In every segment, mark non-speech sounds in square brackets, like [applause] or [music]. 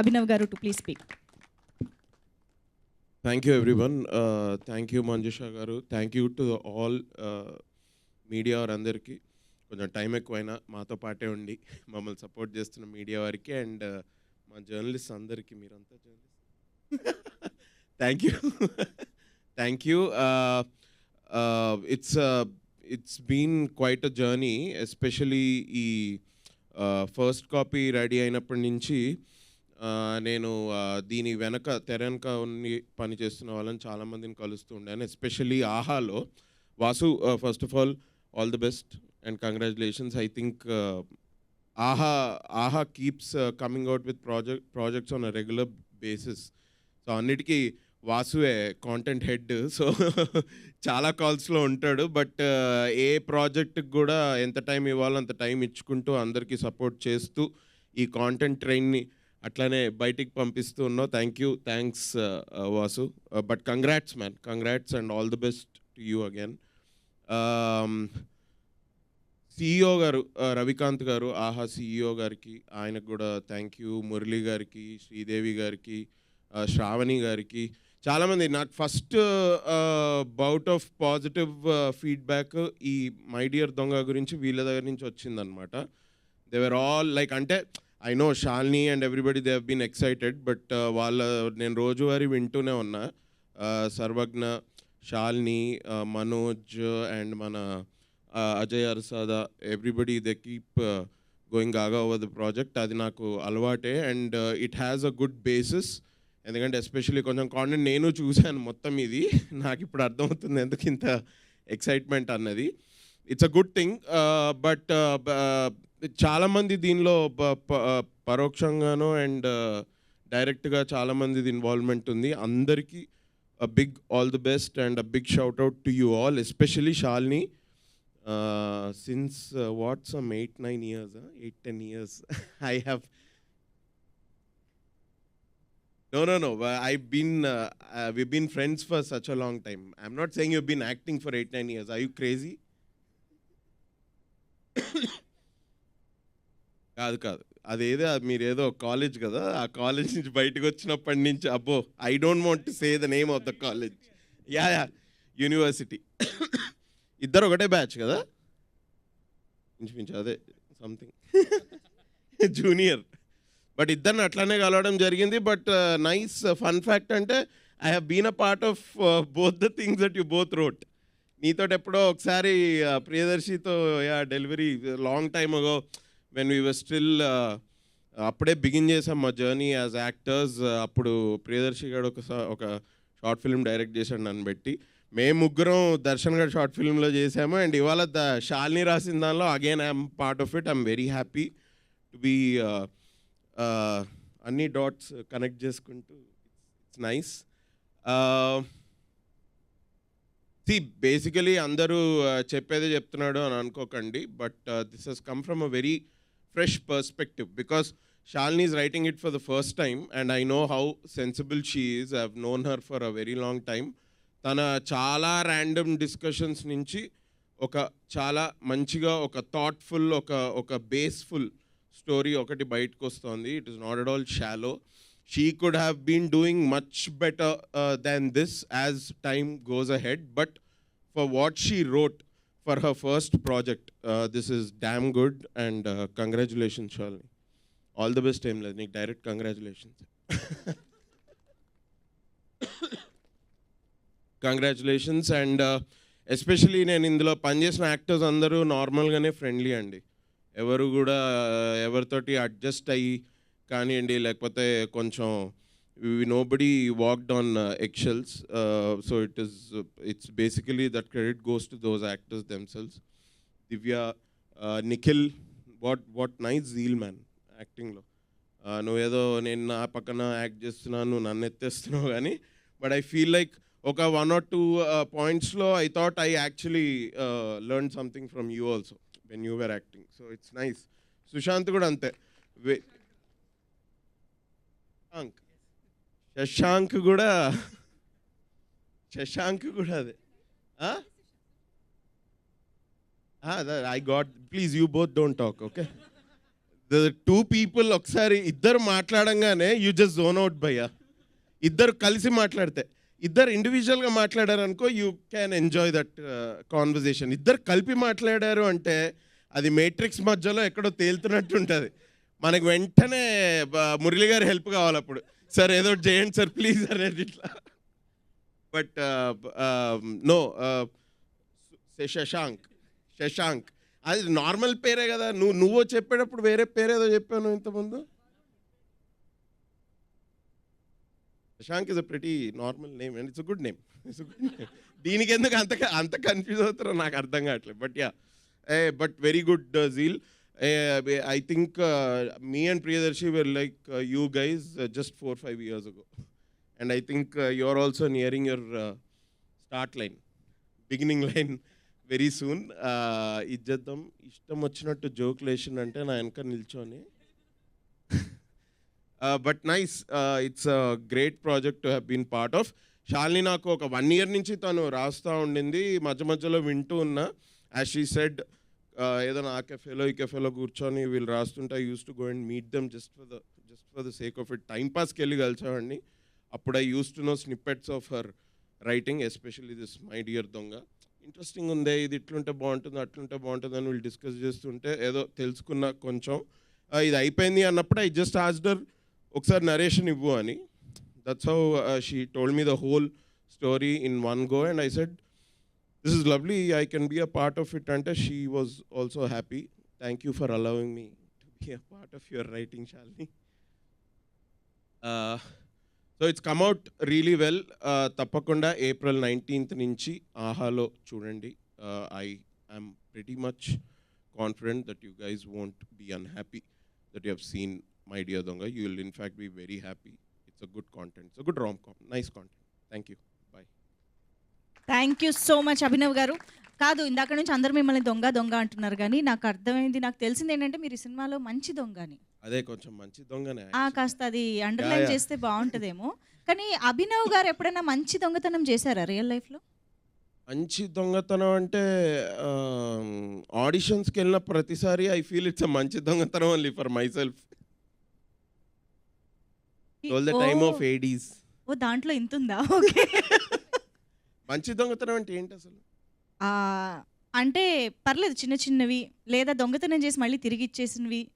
అభినవ్ గారు to please speak thank you everyone thank you Manjusha గారు. Thank you to all media వారందరికీ. కొంచెం time ఎక్కువైనా మాతో పాటే ఉండి మమ్మల్ని సపోర్ట్ చేస్తున్న మీడియా వారికి అండ్ uh, మా జర్నలిస్ట్ అందరికీ మీరంతా journalist thank you thank you it's it's been quite a journey especially ఈ ఫస్ట్ కాపీ రెడీ అయినప్పటి నుంచి నేను దీని వెనక తెర వెనక ఉన్ని పని చేస్తున్న వాళ్ళని చాలామందిని కలుస్తూ ఉండాను. ఎస్పెషల్లీ ఆహాలో Vasu first of all all the best and congratulations. I think Aha Aha keeps coming out with project projects on a regular basis. So అన్నిటికీ వాసువే కాంటెంట్ హెడ్. సో [laughs] చాలా కాల్స్లో ఉంటాడు. బట్ ఏ ప్రాజెక్ట్కి కూడా ఎంత టైం ఇవ్వాలో అంత టైం ఇచ్చుకుంటూ అందరికీ సపోర్ట్ చేస్తూ ఈ కాంటెంట్ ట్రైన్ని అట్లానే బయటికి పంపిస్తూ ఉన్నావు. Thank you thanks Vasu but congrats man congrats and all the best to you again CEO గారు uh, రవికాంత్ గారు ఆహా సిఇఓ గారికి ఆయనకు కూడా థ్యాంక్ యూ మురళి గారికి శ్రీదేవి గారికి uh, శ్రావణి గారికి. చాలామంది నాకు first bout of positive feedback ఈ మై డియర్ దొంగ గురించి వీళ్ళ దగ్గర నుంచి వచ్చిందనమాట దేవర్ ఆల్ లైక్ అంటే I know Shalini and everybody they've been excited but వాళ్ళ నేను రోజువారీ వింటూనే ఉన్నా. సర్వజ్ఞ షాల్ని మనోజ్ అండ్ మన Ajay అర్సాదా everybody they keep going gaga over the project అది నాకు అలవాటే. And it has a good basis ఎందుకంటే ఎస్పెషల్లీ కొంచెం కాంటెంట్ నేను చూశాను మొత్తం ఇది. నాకు ఇప్పుడు అర్థమవుతుంది ఎందుకు ఇంత ఎక్సైట్మెంట్ అన్నది. It's a good thing but చాలామంది దీనిలో పరోక్షంగానో అండ్ డైరెక్ట్గా చాలామంది ఇన్వాల్వ్మెంట్ ఉంది. అందరికీ a big all the best and a big shoutout to you all especially Shalini since what's um eight nine years eight ten years I have no no no I been we been friends for such a long time I'm not saying you been acting for eight nine years I you crazy కాదు కాదు. అదేదో అది మీరేదో college కదా ఆ college నుంచి బయటకు వచ్చినప్పటి నుంచి అబ్బో I don't want to say the name of the college yeah yeah university ఇద్దరు ఒకటే బ్యాచ్ కదా? ఇంచుమించు అదే సంథింగ్ జూనియర్ బట్ ఇద్దరిని అట్లానే కలవడం జరిగింది. బట్ నైస్ ఫన్ ఫ్యాక్ట్ అంటే I have been a part of both the things that you both wrote నీతో ఎప్పుడో ఒకసారి uh, ప్రియదర్శితో yeah delivery long time ago when we were still అప్పుడే బిగిన్ చేసాం మా జర్నీ యాజ్ యాక్టర్స్ అప్పుడు ప్రియదర్శి గారు ఒక ఒక షార్ట్ ఫిల్మ్ డైరెక్ట్ చేశాడు నన్ను పెట్టి. మేము ముగ్గురం దర్శన్ గారు షార్ట్ ఫిల్మ్లో చేసాము అండ్ ఇవాళ ద షాల్ని రాసిన దానిలో again I'm part of it I'm very happy to be అన్ని డాట్స్ కనెక్ట్ చేసుకుంటూ ఇట్స్ నైస్ సి బేసికలీ అందరూ uh, చెప్పేదే చెప్తున్నాడు అని అనుకోకండి but this he's come from a very fresh perspective because Shalini is writing it for the first time and I know how sensible she is I known her for a very long time తన చాలా random discussions నుంచి ఒక చాలా మంచిగా ఒక thoughtful ఒక ఒక బేస్ఫుల్ story ఒకటి బయటకు వస్తుంది. It is not at all shallow she could have been doing much better than this as time goes ahead but for what she wrote for her first project this is damn good and congratulations Shalini all the best ఏం లేదు నీకు direct congratulations congratulations and especially నేను ఇందులో పనిచేసిన actors అందరూ నార్మల్గానే friendly అండి. ఎవరు కూడా ఎవరితోటి అడ్జస్ట్ అయ్యి కానివ్వండి లేకపోతే కొంచెం nobody worked on excels so it is it's basically that credit goes to those actors themselves Divya Nikhil what what nice zeal man యాక్టింగ్లో నువ్వేదో నేను నా పక్కన యాక్ట్ చేస్తున్నాను నువ్వు నన్ను ఎత్తేస్తున్నావు కానీ బట్ ఐ ఫీల్ లైక్ ఒక one or two పాయింట్స్లో I thought I actually learn something from you also when you were acting so it's nice Sushanth కూడా అంతే. వే- శశాంక్ కూడా శశాంక్ కూడా అదే. I got please you both don't talk okay the two people ఒకసారి ఇద్దరు మాట్లాడంగానే you just zone out భయ్యా. ఇద్దరు కలిసి మాట్లాడితే ఇద్దరు ఇండివిజువల్గా మాట్లాడారు అనుకో you can enjoy that conversation ఇద్దరు కలిపి మాట్లాడారు అంటే అది మేట్రిక్స్ మధ్యలో ఎక్కడో తేలుతున్నట్టు ఉంటుంది మనకు వెంటనే మురళి గారి హెల్ప్ కావాలి అప్పుడు సార్ ఏదో చేయండి సార్ ప్లీజ్ అనేది ఇట్లా. But no uh, um, uh, Sashank Sashank. అది నార్మల్ పేరే కదా. నువ్వు నువ్వు చెప్పేటప్పుడు వేరే పేరేదో చెప్పాను ఇంతకుముందు? Sashank is a pretty normal name and it's good name it's good name దీనికి ఎందుకు అంత అంత కన్ఫ్యూజ్ అవుతారో నాకు అర్థం కావట్లేదు. But yeah a but very good zeal I think me and Priyadarshi were like you guys just four five years ago and I think you are also nearing your start line beginning line very soon ఇజ్జద్దాం ఇష్టం వచ్చినట్టు జోకులు వేసిందంటే నా వెనక నిల్చొని. But nice it's great project have been part of Shalini నాకు ఒక one year నుంచి తను రాస్తూ ఉండింది. మధ్య మధ్యలో వింటూ ఉన్నా. యాజ్ షీ సెడ్ ఏదైనా ఆ కెఫేలో ఈ కెఫేలో కూర్చొని వీళ్ళు రాస్తుంటే I used to go and meet them just for the just for the sake of it టైంపాస్కి వెళ్ళి కలిసామండి అప్పుడు I used to know snippets of her writing especially this my dear Donga interesting ఉందే ఇది ఇట్లుంటే బాగుంటుంది అట్లుంటే బాగుంటుంది అని వీళ్ళు డిస్కస్ చేస్తుంటే ఏదో తెలుసుకున్న కొంచెం ఇది అయిపోయింది అన్నప్పుడు ఐ జస్ట్ ఆస్డర్ ఒకసారి నరేషన్ ఇవ్వు అని. That's how she told me the whole story in one go and I said this is lovely I can be a part of it అంటే she was also happy thank you for allowing me to be a part of your writing Shalini so it's come out really well తప్పకుండా April nineteenth నుంచి ఆహాలో చూడండి. I I'm pretty much confident that you guys won't be unhappy that you have seen my dear Donga you will in fact be very happy it's a good content it's a good rom com nice content thank you bye thank you so much Abhinav garu. కాదు ఇందాక నుంచి అందరూ మిమ్మల్ని దొంగ దొంగ అంటున్నారు కానీ నాకు అర్థమైంది. నాకు తెలిసింది ఏంటంటే మీరు ఈ సినిమాలో మంచి దొంగ అని అదే కొంచెం మంచి దొంగనే ఆ కాస్త అది అండర్లైన్. చేస్తే బాగుంటుందేమో. కానీ అభినవ్ గారు ఎప్పుడైనా మంచి దొంగతనం చేశారా రియల్ లైఫ్లో? మంచి దొంగతనం అంటే ఆడిషన్స్కి వెళ్ళిన ప్రతిసారి ఐ ఫీల్ ఇట్స్ అ మంచి దొంగతనం only for myself time of Aedes ఓ. దాంట్లో ఇంత ఉందా [laughs] ఓకే. మంచి దొంగతనం అంటే ఏంటి అసలు? అంటే పర్లేదు చిన్న చిన్నవి లేదా దొంగతనం చేసి మళ్ళీ తిరిగి ఇచ్చేసినవి.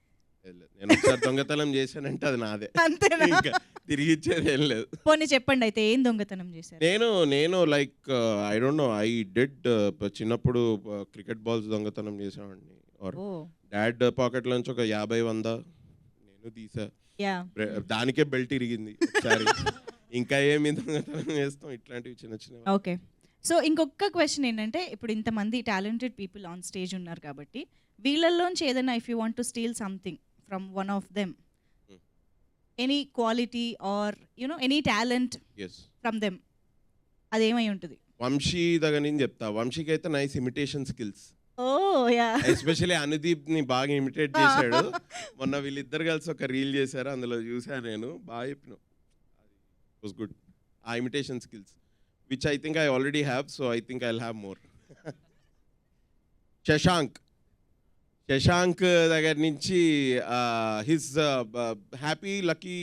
లేదు. నేను ఒకసారి దొంగతనం చేశానంటే అది నాదే. అంతేనా? ఇంకా తిరిగి ఇచ్చేది ఏం లేదు. పోనీ చెప్పండి అయితే ఏం దొంగతనం చేశారు? నేను నేను like I don't know I did చిన్నప్పుడు క్రికెట్ బాల్స్ దొంగతనం చేసామండి ఆర్ ఓ. డాడ్ పాకెట్ నుంచి ఒక యాభై వంద నేను తీసా. యా. బ్రె- దానికే బెల్ట్ ఇరిగింది ఒకసారి. ఇంకా ఏమి చేస్తాం ఇట్లాంటివి చిన్న చిన్న ఓకే. సో ఇంకొక క్వశ్చన్ ఏంటంటే ఇప్పుడు ఇంతమంది టాలెంటెడ్ పీపుల్ ఆన్ స్టేజ్ ఉన్నారు కాబట్టి వీళ్ళల్లోంచి ఏదైనా if you want to steal something from one of them. Any quality or you know any talent from them అదేమై ఉంటుంది? వంశీ దగ్గర నుంచి చెప్తా. వంశీకి అయితే nice imitation skills oh yeah especially అనుదీప్ని బాగా ఇమిటేట్ చేశాడు. [laughs] మొన్న వీళ్ళిద్దరు కలిసి ఒక రీల్ చేశారు. అందులో చూసాను నేను. బాగా చెప్పిన was good uh imitation skills which I think I already have so I think I have more Shashank Shashank దగ్గర నుంచి his happy lucky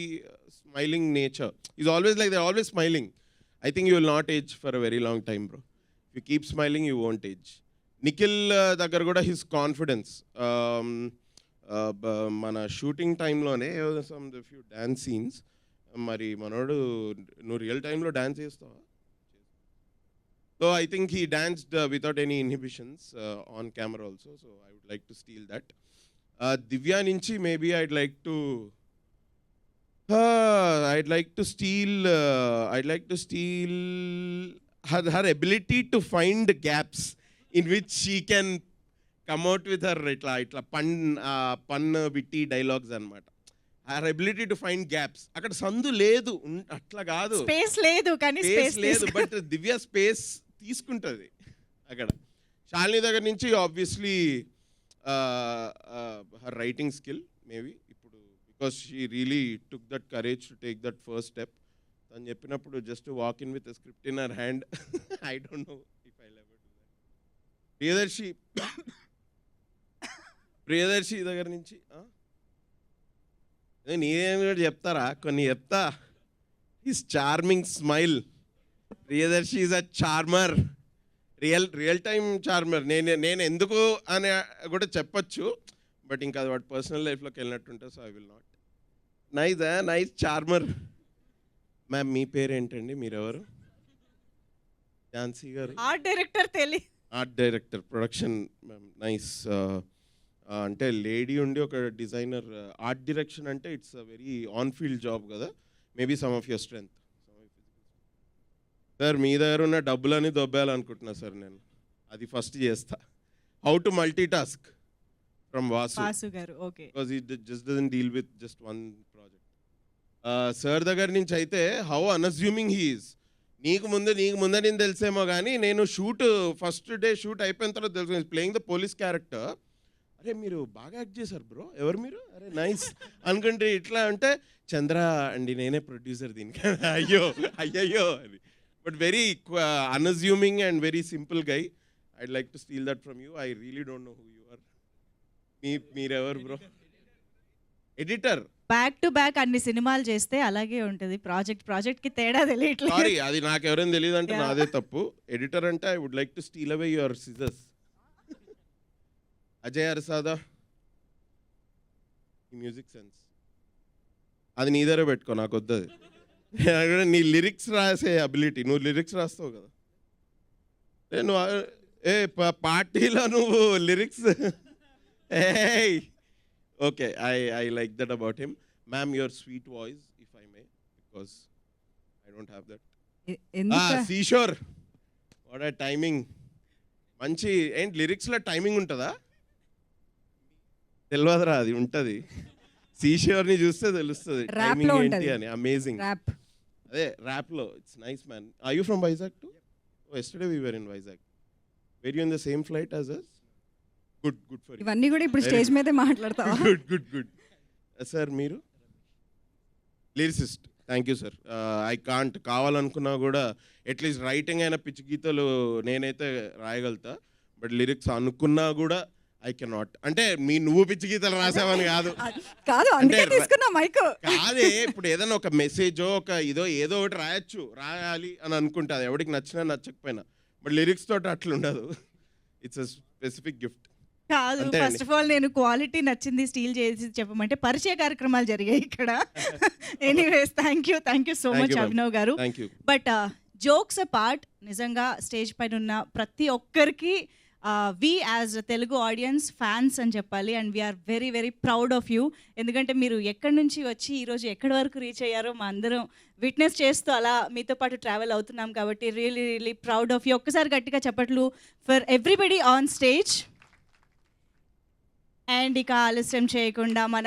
smiling nature is always like they always smiling I think you will not age for a very long time bro you keep smiling you won't age Nikhil దగ్గర కూడా his confidence మన shooting టైంలోనే some few dance scenes మరి మనోడు నువ్వు real టైంలో dance చేస్తావా? So I think he danced without any inhibitions on camera also so I would like to steal that Divya నుంచి maybe I'd like to I'd like to steal I'd like to steal her her ability to find gaps in which she can come out with her ఇట్లా ఇట్లా pun pun బిట్టి dialogues అనమాట her ability to find gaps అక్కడ సందు లేదు. అట్లా కాదు. Space లేదు కానీ స్పేస్ లేదు బట్ దివ్య స్పేస్ తీసుకుంటుంది అక్కడ. శాలిని దగ్గర నుంచి obviously her writing skill maybe ఇప్పుడు because she really took that courage to take that first step తను చెప్పినప్పుడు just walk in with script in her hand I don't know if I lever that Priyadarshi Priyadarshi దగ్గర నుంచి నేనేం కూడా చెప్తారా? కొన్ని చెప్తా. His charming smile Priyadarshi is a charmer real real time charmer నేను నేను ఎందుకు అని కూడా చెప్పొచ్చు. బట్ ఇంకా అది వాటి పర్సనల్ లైఫ్లోకి వెళ్ళినట్టుంటే so I will not nice nice charmer ma'am మీ పేరు ఏంటండి మీరెవరు? ఝాన్సీ గారు? ఆర్ట్ డైరెక్టర్ తెలి. ఆర్ట్ డైరెక్టర్ ప్రొడక్షన్ నైస్ అంటే లేడీ ఉండి ఒక డిజైనర్ ఆర్ట్ డైరెక్షన్ అంటే it's a very on field job కదా. Maybe some of your strength sir మీ దగ్గర ఉన్న డబ్బులని దొబ్బేయాలనుకుంటున్నా సార్ నేను. అది ఫస్ట్ చేస్తా. How to multitask from Vasu garu okay. Because he just doesn't deal with just one project sir దగ్గర నుంచి అయితే హౌ అన్అజ్యూమింగ్ హీఈస్ నీకు ముందు నీకు ముందే నేను తెలిసేమో కానీ నేను షూట్ ఫస్ట్ డే షూట్ అయిపోయిన తర్వాత తెలుసు ప్లేయింగ్ ద పోలీస్ క్యారెక్టర్ అరే మీరు బాగా యాక్ట్ చేశారు బ్రో. ఎవరు మీరు? అరే నైస్. అనుకుంటే ఇట్లా అంటే చంద్ర అండి నేనే ప్రొడ్యూసర్ దీనికి. అయ్యో అయ్యయ్యో అది. But very unassuming and very simple guy I like to steal that from you I really don't know who you are మీ మీరెవరు bro? Editor back to back అన్ని సినిమాలు చేస్తే అలాగే ఉంటుంది. ప్రాజెక్ట్ ప్రాజెక్ట్కి తేడా తెలియట్లేదు. సారీ అది నాకు ఎవరైనా తెలియదు అంటే. నాదే తప్పు. ఎడిటర్ అంటే I would like to steal away your scissors Ajay అరసాదా? Music sense అది నీ దగ్గర పెట్టుకో నాకు వద్దు అది. నాకు కూడా నీ లిరిక్స్ రాసే అబిలిటీ నువ్వు లిరిక్స్ రాస్తావు కదా. ఏ నువ్వు ఏ పార్టీలో నువ్వు లిరిక్స్ ఏయ్! Okay I I like that about him ma'am your sweet voice if I may because I don't have that seashore what timing మంచి ఏంటి లిరిక్స్లో టైమింగ్ ఉంటుందా? తెలియదురా అది ఉంటుంది. సీషోర్ని చూస్తే తెలుస్తుంది. టైమింగ్ ఏంటి. అని. అమేజింగ్ అదే ర్యాప్లో it's nice man I you from Vizag to yesterday we were in Vizag very in the same flight as us good good for ఇవన్నీ కూడా ఇప్పుడు స్టేజ్. మీదే మాట్లాడతావా? గుడ్ గుడ్ గుడ్ సార్ మీరు? Lyricist thank you sir I can't కావాలనుకున్నా కూడా at least writing అయిన పిచ్చి గీతలు నేనైతే రాయగలుగుతా. బట్ లిరిక్స్ అనుకున్నా కూడా ఐ కెనాట్ అంటే మీ నువ్వు పిచ్చి గీతలు రాసావని కాదు. [laughs] కాదు అందుకే తీసుకున్నా మైక్. కాదే ఇప్పుడు ఏదైనా ఒక మెసేజో ఒక ఇదో ఏదో ఒకటి రాయొచ్చు రాయాలి అని అనుకుంటే అది ఎవరికి నచ్చినా నచ్చకపోయినా. బట్ లిరిక్స్ తోటి అట్లా ఉండదు ఇట్స్ అ స్పెసిఫిక్ గిఫ్ట్ కాదు. ఫస్ట్ ఆఫ్ ఆల్ నేను క్వాలిటీ నచ్చింది స్టీల్ చేసి చెప్పమంటే పరిచయ కార్యక్రమాలు జరిగాయి ఇక్కడ. Anyways thank you thank you so much. Abhinav garu. But jokes part నిజంగా స్టేజ్ పైన ఉన్న ప్రతి ఒక్కరికి we as Telugu audience fans అని చెప్పాలి and we are very very proud of you ఎందుకంటే మీరు ఎక్కడి నుంచి వచ్చి ఈరోజు ఎక్కడి వరకు రీచ్ అయ్యారో మా అందరం విట్నెస్ చేస్తూ అలా మీతో పాటు ట్రావెల్ అవుతున్నాం కాబట్టి really really proud of you ఒక్కసారి గట్టిగా చెప్పట్లు for everybody on stage and ఇక ఆలస్యం చేయకుండా మన